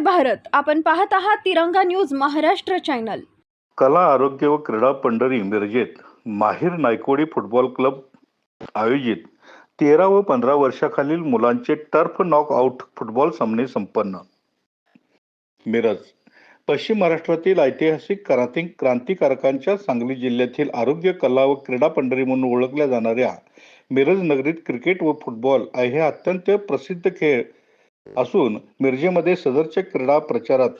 भारत. आपण पाहत आहात तिरंगा न्यूज महाराष्ट्र चॅनल. कला आरोग्य व क्रीडा पंढरी मिरजेत. माहीर नायकोडी फुटबॉल क्लब आयोजित. तेरा व पंधरा वर्षाखालील मुलांचे टर्फ नॉक आउट फुटबॉल सामने संपन्न. मिरज. पश्चिम महाराष्ट्रातील ऐतिहासिक क्रांती क्रांतिकारकांच्या सांगली जिल्ह्यातील आरोग्य कला व क्रीडा पंढरी म्हणून ओळखल्या जाणाऱ्या मिरज नगरीत क्रिकेट व फुटबॉल हे अत्यंत प्रसिद्ध खेळ असून मिरजेमध्ये सदरच्या क्रीडा प्रचारात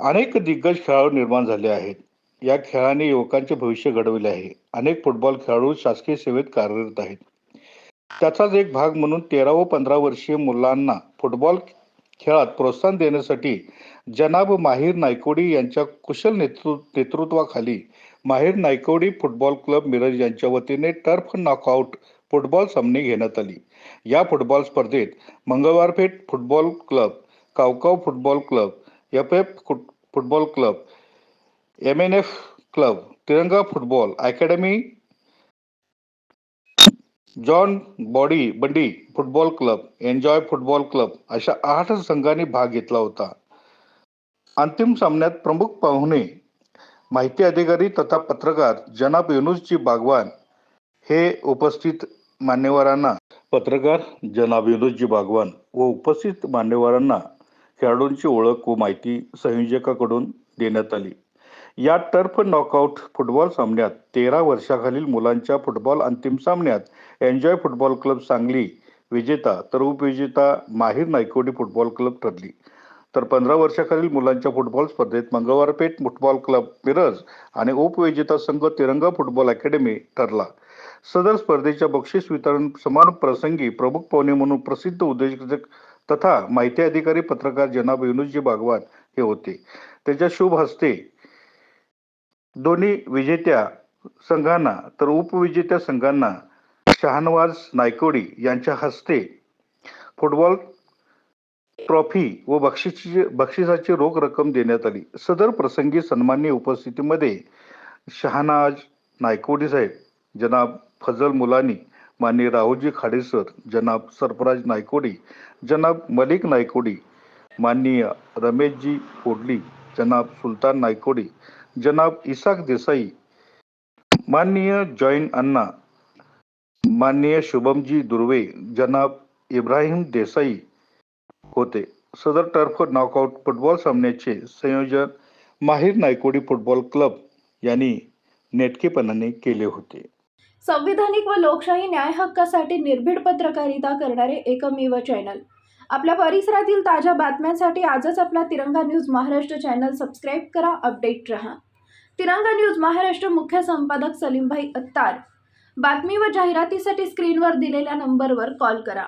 अनेक दिग्गज खेळाडू निर्माण झाले आहेत. या खेळाने युवकांचे भविष्य घडविले आहे. अनेक फुटबॉल खेळाडू शासकीय सेवेत कार्यरत आहेत. त्याचाच एक भाग म्हणून तेरा व पंधरा वर्षीय मुलांना फुटबॉल खेळात प्रोत्साहन देण्यासाठी जनाब माहीर नायकोडी यांच्या कुशल नेतृ नेतृत्वाखाली माहेर नायकोडी फुटबॉल क्लब मिरज यांच्या वतीने टर्फ नॉकआउट फुटबॉल सामने घेण्यात आली. या फुटबॉल स्पर्धेत Mangalwarpeth football club कावकाव football club F F football club M N F club Tiranga football academy John body बंडी football club enjoy football club अशा आठ संघांनी भाग घेतला होता. अंतिम सामन्यात प्रमुख पाहुणे माहिती अधिकारी तथा पत्रकार जनाब युनुसजी बागवान हे उपस्थित मान्यवरांना पत्रकार जनाब युनुसजी बागवान व उपस्थित मान्यवरांना खेळाडूंची ओळख व माहिती संयोजकाकडून देण्यात आली. या टर्फ नॉकआउट फुटबॉल सामन्यात तेरा वर्षाखालील मुलांच्या फुटबॉल अंतिम सामन्यात एन्जॉय फुटबॉल क्लब सांगली विजेता तर उपविजेता माहीर नायकोडी फुटबॉल क्लब ठरली. तर पंधरा वर्षाखालील मुलांच्या फुटबॉल स्पर्धेत मंगळवारपेठ फुटबॉल क्लब मिरज आणि उपविजेता संघ तिरंगा फुटबॉल अकॅडमी ठरला. सदर स्पर्धेच्या बक्षीस वितरण समारोप प्रसंगी प्रमुख पाहुणे म्हणून प्रसिद्ध उद्योजक तथा माहिती अधिकारी पत्रकार जनाब युनुसजी बागवान हे होते. त्याच्या शुभ हस्ते दोन्ही विजेत्या संघांना तर उपविजेत्या संघांना शहानवाज नायकोडी यांच्या हस्ते फुटबॉल ट्रॉफी व बक्षिसाची बक्षिसाची रोख रक्कम देण्यात आली. सदर प्रसंगी सन्मान्य उपस्थितीमध्ये शहानाज नायकोडी साहेब जनाब फजल मुलानी माननीय राहुलजी खाडेसर जनाब सरफराज नायकोडी जनाब मलिक नायकोडी माननीय रमेशजी फोडली जनाब सुलतान नायकोडी जनाब इसाक देसाई माननीय जॉईन अण्णा माननीय शुभमजी दुर्वे जनाब इब्राहिम देसाई होते. सदर टर्फ नॉकआउट फुटबॉल सामन्याचे संयोजन माहीर नायकोडी फुटबॉल क्लब यांनी नेटकेपणाने केले होते. संविधानिक व लोकशाही न्याय हक्कासाठी निर्भीड पत्रकारिता करणारे एकमेव चॅनल. आपल्या परिसरातील ताज्या बातम्यांसाठी आजच आपला Tiranga news Maharashtra channel subscribe करा अपडेट रहा. तिरंगा न्यूज महाराष्ट्र मुख्य संपादक सलीमभाई अत्तार. बातमी व जाहिरातीसाठी स्क्रीनवर दिलेल्या नंबरवर कॉल करा.